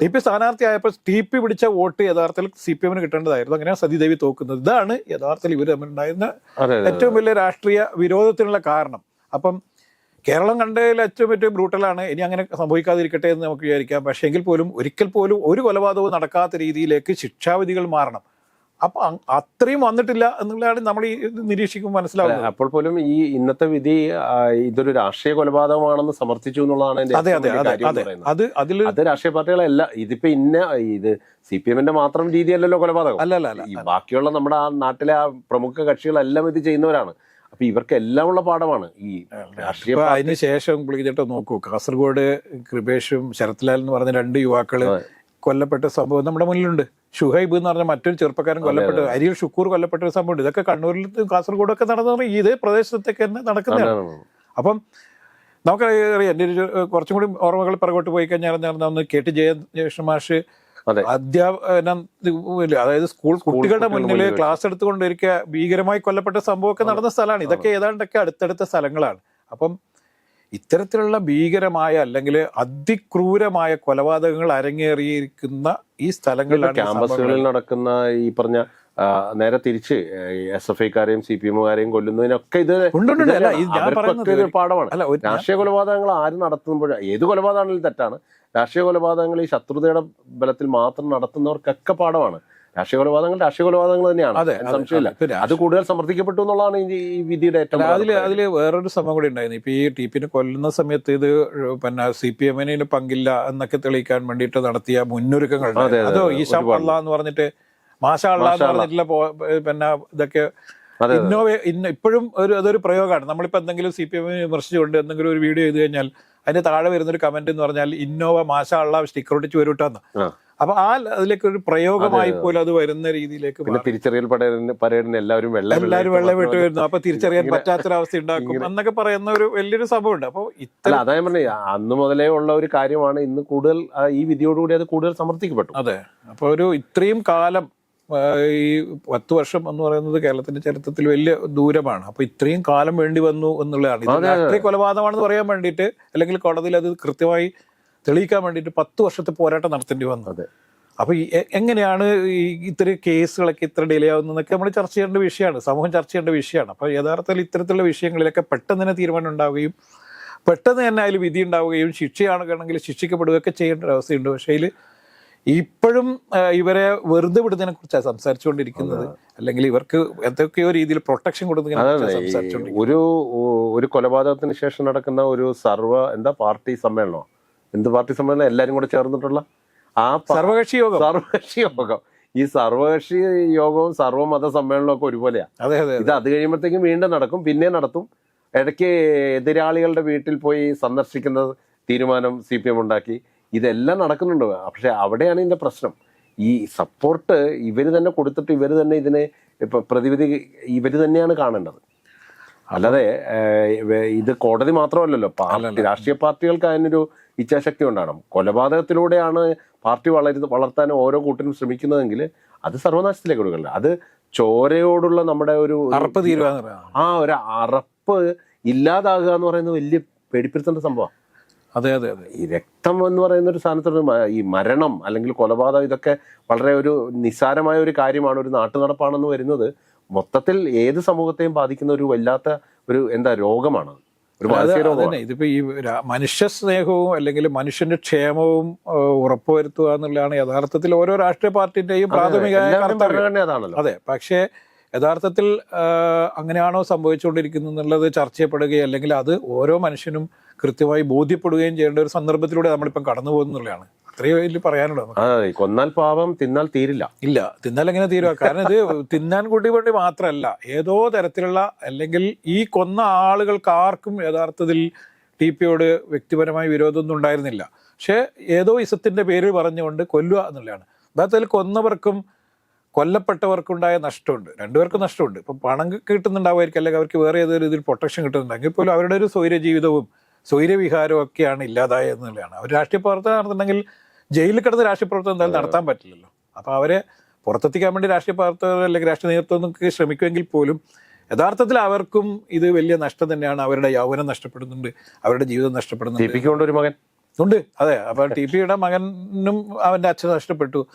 ടി പി സ്ഥാനാർത്ഥിയായപ്പോൾ ടി പി പിടിച്ച വോട്ട് യഥാർത്ഥത്തിൽ സി പി എമ്മിന് കിട്ടേണ്ടതായിരുന്നു. അങ്ങനെയാണ് സതീദേവി തോക്കുന്നത്. ഇതാണ് യഥാർത്ഥത്തിൽ ഇവർ തമ്മിലുണ്ടായിരുന്ന ഏറ്റവും വലിയ രാഷ്ട്രീയ വിരോധത്തിനുള്ള കാരണം. അപ്പം കേരളം കണ്ടതിൽ ഏറ്റവും ഏറ്റവും ബ്രൂട്ടലാണ്. ഇനി അങ്ങനെ സംഭവിക്കാതിരിക്കട്ടെ എന്ന് നമുക്ക് വിചാരിക്കാം. പക്ഷേ എങ്കിൽ പോലും ഒരിക്കൽ പോലും ഒരു കൊലപാതകവും നടക്കാത്ത രീതിയിലേക്ക് ശിക്ഷാവിധികൾ മാറണം. അപ്പൊ അത്രയും വന്നിട്ടില്ല എന്നുള്ളതാണ് നമ്മൾ ഈ നിരീക്ഷിക്കുമ്പോൾ മനസ്സിലാവുന്നത്. അപ്പോൾ പോലും ഈ ഇന്നത്തെ വിധി ഇതൊരു രാഷ്ട്രീയ കൊലപാതകമാണെന്ന് സമർത്ഥിച്ചു എന്നുള്ളതാണ് അതെ അതെ അതെ അതെ. അതിൽ അത് രാഷ്ട്രീയ പാർട്ടികളല്ല ഇതിപ്പോ ഇന്ന ഇത് സി പി എമ്മിന്റെ മാത്രം രീതിയല്ലല്ലോ കൊലപാതകം. അല്ല അല്ല ഈ ബാക്കിയുള്ള നമ്മുടെ ആ നാട്ടിലെ ആ പ്രമുഖ കക്ഷികളെല്ലാം ഇത് ചെയ്യുന്നവരാണ്. അപ്പൊ ഇവർക്ക് എല്ലാം ഉള്ള പാഠമാണ് ഈ രാഷ്ട്രീയ അതിനുശേഷം അതിന് ശേഷം നോക്കൂ. കാസർഗോഡ് കൃപേഷും ശരത്ലാൽ എന്ന് പറഞ്ഞ രണ്ട് യുവാക്കൾ. കൊല്ലപ്പെട്ട സംഭവം നമ്മുടെ മുന്നിലുണ്ട്. ഷുഹൈബ് എന്ന് പറഞ്ഞ മറ്റൊരു ചെറുപ്പക്കാരൻ കൊല്ലപ്പെട്ടു. അരിയിൽ ഷുക്കൂർ കൊല്ലപ്പെട്ട ഒരു സംഭവം ഇതൊക്കെ കണ്ണൂരിൽ കാസർഗോഡൊക്കെ നടന്ന ഇതേ പ്രദേശത്തൊക്കെ തന്നെ നടക്കുന്നതാണ്. അപ്പം നമുക്കറിയാം എന്റെ ഒരു കുറച്ചും കൂടി ഓർമ്മകൾ പിറകോട്ട് പോയി കഴിഞ്ഞാൽ നടന്ന ഒന്ന് കെ ടി ജയകൃഷ്ണ മാഷ്. അധ്യാപനം അതായത് സ്കൂൾ കുട്ടികളുടെ മുന്നിൽ ക്ലാസ് എടുത്തുകൊണ്ടിരിക്കുക ഭീകരമായി കൊല്ലപ്പെട്ട സംഭവമൊക്കെ നടന്ന സ്ഥലമാണ്. ഇതൊക്കെ ഏതാണ്ടൊക്കെ അടുത്തടുത്ത സ്ഥലങ്ങളാണ്. അപ്പം ഇത്തരത്തിലുള്ള ഭീകരമായ അല്ലെങ്കിൽ അതിക്രൂരമായ കൊലപാതകങ്ങൾ അരങ്ങേറിയിരിക്കുന്ന ഈ സ്ഥലങ്ങളിലാണ് ക്യാമ്പസുകളിൽ നടക്കുന്ന ഈ പറഞ്ഞ നേരെ തിരിച്ച് എസ് എഫ് ഐക്കാരെയും സി പി എമ്മുകാരെയും കൊല്ലുന്നതിനൊക്കെ ഇത് ഒരു പാഠമാണ്. രാഷ്ട്രീയ കൊലപാതകങ്ങൾ ആര് നടത്തുമ്പോൾ ഏത് കൊലപാതകമാണെങ്കിലും തെറ്റാണ്. രാഷ്ട്രീയ കൊലപാതകങ്ങൾ ഈ ശത്രുതയുടെ ബലത്തിൽ മാത്രം നടത്തുന്നവർക്കൊക്കെ പാഠമാണ്. രാഷ്ട്രീയ കൊലപാതകങ്ങൾ രാഷ്ട്രീയ കൊലപാതകങ്ങൾ തന്നെയാണ് അതെ അതിന് സംശയമില്ല അതെ. കൂടുതൽ സമർത്ഥിക്കപ്പെട്ടു എന്നുള്ളതാണ് ഈ വിധിയുടെ ഏറ്റവും അതിൽ അതിൽ വേറൊരു സംഭവം കൂടി ഉണ്ടായിരുന്നു ഇപ്പൊ ഈ ടി പിന്നെ കൊല്ലുന്ന സമയത്ത് ഇത് പിന്നെ സി പി എമ്മിന് പങ്കില്ല എന്നൊക്കെ തെളിയിക്കാൻ വേണ്ടിയിട്ട് നടത്തിയ മുന്നൊരുക്കങ്ങൾ അതെ. ഈശാ. എന്ന് പറഞ്ഞിട്ട് മാഷാ അള്ള എന്ന് പറഞ്ഞിട്ടുള്ള പിന്നെ ഇതൊക്കെ ഇന്നോവേ ഇന്ന് ഇപ്പോഴും ഒരു അതൊരു പ്രയോഗമാണ് നമ്മളിപ്പോ എന്തെങ്കിലും സി പി എമ്മിനെ വിമർശിച്ചുകൊണ്ട് എന്തെങ്കിലും ഒരു വീഡിയോ ചെയ്ത് കഴിഞ്ഞാൽ അതിന്റെ താഴെ വരുന്ന ഒരു കമന്റ് എന്ന് പറഞ്ഞാൽ ഇന്നോവ മാഷാ അള്ള സ്റ്റിക്കർ ഒട്ടിച്ച് വരൂട്ടാന്ന്. അപ്പൊ ആ അതിലേക്ക് ഒരു പ്രയോഗമായി പോലും അത് വരുന്ന രീതിയിലേക്ക് പിന്നെ. തിരിച്ചറിയൽ പരേഡിന് പരേഡിന് എല്ലാവരും വെള്ളം എല്ലാവരും വെള്ളം വിട്ട് വരുന്നു. അപ്പൊ തിരിച്ചറിയാൻ പറ്റാത്തൊരവസ്ഥ ഉണ്ടാക്കും എന്നൊക്കെ പറയുന്ന ഒരു വലിയൊരു സംഭവമുണ്ട്. അപ്പൊ ഇത്ര അതായത് അതാ ഞാൻ പറഞ്ഞേ അന്ന് മുതലേ ഉള്ള ഒരു കാര്യമാണ് ഇന്ന് കൂടുതൽ ഈ വിധിയോടുകൂടി അത് കൂടുതൽ സമർത്ഥിക്കപ്പെട്ടു. അതെ. അപ്പൊ ഒരു ഇത്രയും കാലം ഈ പത്ത് വർഷം എന്ന് പറയുന്നത് കേരളത്തിന്റെ ചരിത്രത്തിൽ വലിയ ദൂരമാണ്. അപ്പൊ ഇത്രയും കാലം വേണ്ടി വന്നു എന്നുള്ളതാണ്. ഇത്. രാഷ്ട്രീയ കൊലപാതകമാണെന്ന് പറയാൻ വേണ്ടിയിട്ട് അല്ലെങ്കിൽ കോടതിയിൽ അത് കൃത്യമായി തെളിയിക്കാൻ വേണ്ടിയിട്ട് പത്ത് വർഷത്തെ പോരാട്ടം നടത്തേണ്ടി വന്നത് അപ്പോൾ ഈ എങ്ങനെയാണ് ഈ ഇത്തരം കേസുകളൊക്കെ ഇത്ര ഡിലേ ആവുന്നതെന്നൊക്കെ നമ്മൾ ചർച്ച ചെയ്യേണ്ട വിഷയമാണ്. സമൂഹം ചർച്ച ചെയ്യേണ്ട വിഷയമാണ്. അപ്പോൾ യഥാർത്ഥത്തിൽ ഇത്തരത്തിലുള്ള വിഷയങ്ങളിലൊക്കെ പെട്ടെന്ന് തന്നെ തീരുമാനം ഉണ്ടാവുകയും പെട്ടെന്ന് തന്നെ അതിൽ വിധി ഉണ്ടാവുകയും ശിക്ഷയാണെങ്കിൽ ശിക്ഷിക്കപ്പെടുകയൊക്കെ ചെയ്യേണ്ട ഒരു അവസ്ഥയുണ്ട്. പക്ഷേ ഇതിൽ ഇപ്പോഴും ഇവരെ വെറുതെ വിടുന്നതിനെ കുറിച്ചാണ് സംസാരിച്ചുകൊണ്ടിരിക്കുന്നത്. അല്ലെങ്കിൽ ഇവർക്ക് എന്തൊക്കെയോ രീതിയിൽ പ്രൊട്ടക്ഷൻ കൊടുക്കുന്ന ഒരു ഒരു കൊലപാതകത്തിന് ശേഷം നടക്കുന്ന ഒരു സർവ എന്താ പാർട്ടി സമ്മേളനോ എന്ത് പാർട്ടി സമ്മേളനം? എല്ലാരും കൂടെ ചേർന്നിട്ടുള്ള ആ സർവകക്ഷി യോഗം. സർവകക്ഷി യോഗം. ഈ സർവകക്ഷി യോഗവും സർവമത സമ്മേളനവും ഒക്കെ ഒരുപോലെയാ. അതെ അതെ ഇത് അത്. കഴിയുമ്പോഴത്തേക്കും വീണ്ടും നടക്കും. പിന്നെ നടത്തും. ഇടയ്ക്ക് എതിരാളികളുടെ വീട്ടിൽ പോയി സന്ദർശിക്കുന്ന തീരുമാനം സി പി എം ഉണ്ടാക്കി. ഇതെല്ലാം നടക്കുന്നുണ്ട്. പക്ഷെ അവിടെയാണ് ഇതിന്റെ പ്രശ്നം. ഈ സപ്പോർട്ട് ഇവർ തന്നെ കൊടുത്തിട്ട് ഇവർ തന്നെ ഇതിനെ പ്രതിവിധി ഇവർ തന്നെയാണ് കാണേണ്ടത്. അല്ലാതെ ഇത് കോടതി മാത്രമല്ലല്ലോ. പാർട്ടി രാഷ്ട്രീയ പാർട്ടികൾക്ക് അതിനൊരു ഇച്ഛാശക്തി ഉണ്ടാകണം കൊലപാതകത്തിലൂടെയാണ് പാർട്ടി വളരുന്ന വളർത്താൻ ഓരോ കൂട്ടിനും ശ്രമിക്കുന്നതെങ്കിൽ അത് സർവനാശത്തിലേക്ക് കൊടുക്കില്ല അത് ചോരയോടുള്ള നമ്മുടെ ഒരു അറപ്പ് ആ ഒരു അറപ്പ് ഇല്ലാതാകുക എന്ന് പറയുന്നത് വലിയ പേടിപ്പെടുത്തേണ്ട സംഭവമാണ്. അതെ അതെ അതെ. ഈ രക്തം എന്ന് പറയുന്ന ഒരു സാധനത്തിന് ഈ മരണം അല്ലെങ്കിൽ കൊലപാതകം ഇതൊക്കെ വളരെ ഒരു നിസ്സാരമായ ഒരു കാര്യമാണ് ഒരു നാട്ടു നടപ്പാണെന്ന് വരുന്നത്. മൊത്തത്തിൽ ഏത് സമൂഹത്തെയും ബാധിക്കുന്ന ഒരു വല്ലാത്ത ഒരു എന്താ രോഗമാണ് ഇതിപ്പോ ഈ മനുഷ്യ സ്നേഹവും അല്ലെങ്കിൽ മനുഷ്യന്റെ ക്ഷേമവും ഉറപ്പുവരുത്തുക എന്നുള്ളതാണ് യഥാർത്ഥത്തിൽ ഓരോ രാഷ്ട്രീയ പാർട്ടിന്റെയും പ്രാഥമിക അതെ. പക്ഷേ യഥാർത്ഥത്തിൽ അങ്ങനെയാണോ സംഭവിച്ചുകൊണ്ടിരിക്കുന്നത് എന്നുള്ളത് ചർച്ച ചെയ്യപ്പെടുകയും അല്ലെങ്കിൽ അത് ഓരോ മനുഷ്യനും കൃത്യമായി ബോധ്യപ്പെടുകയും ചെയ്യേണ്ട ഒരു സന്ദർഭത്തിലൂടെ നമ്മളിപ്പം കടന്നു പോകുന്നുള്ളതാണ് അത്രയും വലിയ പറയാനുള്ളത് അതെ കൊന്നാൽ പാപം തിന്നാൽ തീരില്ല. ഇല്ല തിന്നാൽ എങ്ങനെ തീരുക കാരണം ഇത് തിന്നാൻ കൂട്ടി വേണ്ടി മാത്രമല്ല ഏതോ തരത്തിലുള്ള അല്ലെങ്കിൽ ഈ കൊന്ന ആളുകൾക്ക് ആർക്കും യഥാർത്ഥത്തിൽ ടി പിയോട് വ്യക്തിപരമായ വിരോധമൊന്നും ഉണ്ടായിരുന്നില്ല. പക്ഷേ ഏതോ ഇസത്തിന്റെ പേര് പറഞ്ഞുകൊണ്ട് കൊല്ലുക എന്നുള്ളതാണ്. അതായത് കൊന്നവർക്കും കൊല്ലപ്പെട്ടവർക്കുണ്ടായ നഷ്ടമുണ്ട്. രണ്ടുപേർക്കും നഷ്ടമുണ്ട്. ഇപ്പം പണം കിട്ടുന്നുണ്ടാവുമായിരിക്കും അല്ലെങ്കിൽ അവർക്ക് വേറെ ഏതൊരു ഇതിൽ പ്രൊട്ടക്ഷൻ കിട്ടുന്നുണ്ടെങ്കിൽ പോലും അവരുടെ ഒരു സ്വൈര ജീവിതവും സ്വൈരവിഹാരവും ഒക്കെയാണ് ഇല്ലാതായെന്നുള്ളതാണ് അവർ രാഷ്ട്രീയ പ്രവർത്തനം നടത്തുന്നുണ്ടെങ്കിൽ ജയിലിൽ കിടന്ന് രാഷ്ട്രീയ പ്രവർത്തനം എന്തായാലും നടത്താൻ പറ്റില്ലല്ലോ. അപ്പോൾ അവരെ പുറത്തെത്തിക്കാൻ വേണ്ടി രാഷ്ട്രീയ പ്രവർത്തകർ അല്ലെങ്കിൽ രാഷ്ട്രീയ നേതൃത്വം ശ്രമിക്കുമെങ്കിൽ പോലും യഥാർത്ഥത്തിൽ അവർക്കും ഇത് വലിയ നഷ്ടം തന്നെയാണ്. അവരുടെ യൗവനം നഷ്ടപ്പെടുന്നുണ്ട്. അവരുടെ ജീവിതം നഷ്ടപ്പെടുന്നുണ്ട്. ഒരു മകൻ. ഉണ്ട്. അതെ. അപ്പൊ ടി പിയുടെ മകനും അവന്റെ അച്ഛൻ നഷ്ടപ്പെട്ടു.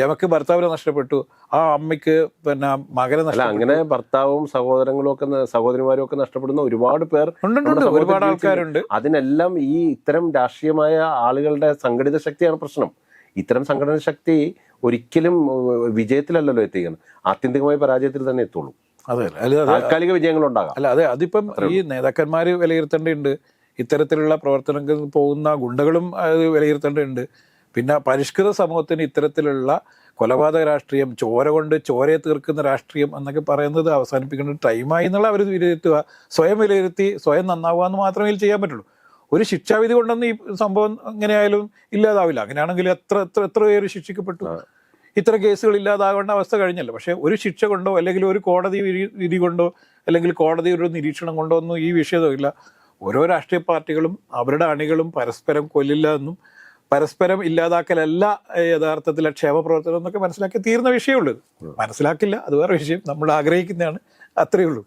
രമക്ക് ഭർത്താവിനെ നഷ്ടപ്പെട്ടു. ആ അമ്മയ്ക്ക് പിന്നെ മകനെ നഷ്ടപ്പെട്ടു. അങ്ങനെ ഭർത്താവും സഹോദരങ്ങളും ഒക്കെ സഹോദരിമാരും ഒക്കെ നഷ്ടപ്പെടുന്ന ഒരുപാട് പേർ ഒരുപാട് ആൾക്കാരുണ്ട്. അതിനെല്ലാം ഈ ഇത്തരം രാഷ്ട്രീയമായ ആളുകളുടെ സംഘടിത ശക്തിയാണ് പ്രശ്നം. ഇത്തരം സംഘടന ശക്തി ഒരിക്കലും വിജയത്തിലല്ലല്ലോ എത്തിക്കുന്നത്. ആത്യന്തികമായ പരാജയത്തിൽ തന്നെ എത്തുള്ളൂ. അതെ അല്ല അത്. താൽക്കാലിക വിജയങ്ങൾ ഉണ്ടാകാം അല്ല അതെ. അതിപ്പം ഈ നേതാക്കന്മാർ വിലയിരുത്തേണ്ടതുണ്ട്. ഇത്തരത്തിലുള്ള പ്രവർത്തനങ്ങൾ പോകുന്ന ഗുണ്ടകളും അത് വിലയിരുത്തേണ്ടതുണ്ട്. പിന്നെ പരിഷ്കൃത സമൂഹത്തിന് ഇത്തരത്തിലുള്ള കൊലപാതക രാഷ്ട്രീയം ചോര കൊണ്ട് ചോരയെ തീർക്കുന്ന രാഷ്ട്രീയം എന്നൊക്കെ പറയുന്നത് അവസാനിപ്പിക്കേണ്ട ടൈമായി എന്നുള്ള അവർ വിലയിരുത്തുക. സ്വയം വിലയിരുത്തി സ്വയം നന്നാവുക എന്ന് മാത്രമേ ചെയ്യാൻ പറ്റുള്ളൂ. ഒരു ശിക്ഷാവിധി കൊണ്ടൊന്നും ഈ സംഭവം എങ്ങനെയായാലും ഇല്ലാതാവില്ല. അങ്ങനെയാണെങ്കിൽ എത്ര എത്ര എത്ര പേര് ശിക്ഷിക്കപ്പെട്ടു? ഇത്ര കേസുകൾ ഇല്ലാതാകേണ്ട അവസ്ഥ കഴിഞ്ഞല്ലോ. പക്ഷേ ഒരു ശിക്ഷ കൊണ്ടോ അല്ലെങ്കിൽ ഒരു കോടതി വിധി കൊണ്ടോ അല്ലെങ്കിൽ കോടതി ഒരു നിരീക്ഷണം കൊണ്ടോ ഒന്നും ഈ വിഷയമില്ല ഓരോ രാഷ്ട്രീയ പാർട്ടികളും അവരുടെ അണികളും പരസ്പരം കൊല്ലില്ല എന്നും പരസ്പരം ഇല്ലാതാക്കലല്ല യഥാർത്ഥത്തിലെ ക്ഷേമ പ്രവർത്തനം എന്നൊക്കെ മനസ്സിലാക്കി തീർന്ന വിഷയമുള്ളൂ മനസ്സിലാക്കില്ല അത് വേറെ വിഷയം. നമ്മൾ ആഗ്രഹിക്കുന്നതാണ് അത്രയേ ഉള്ളൂ.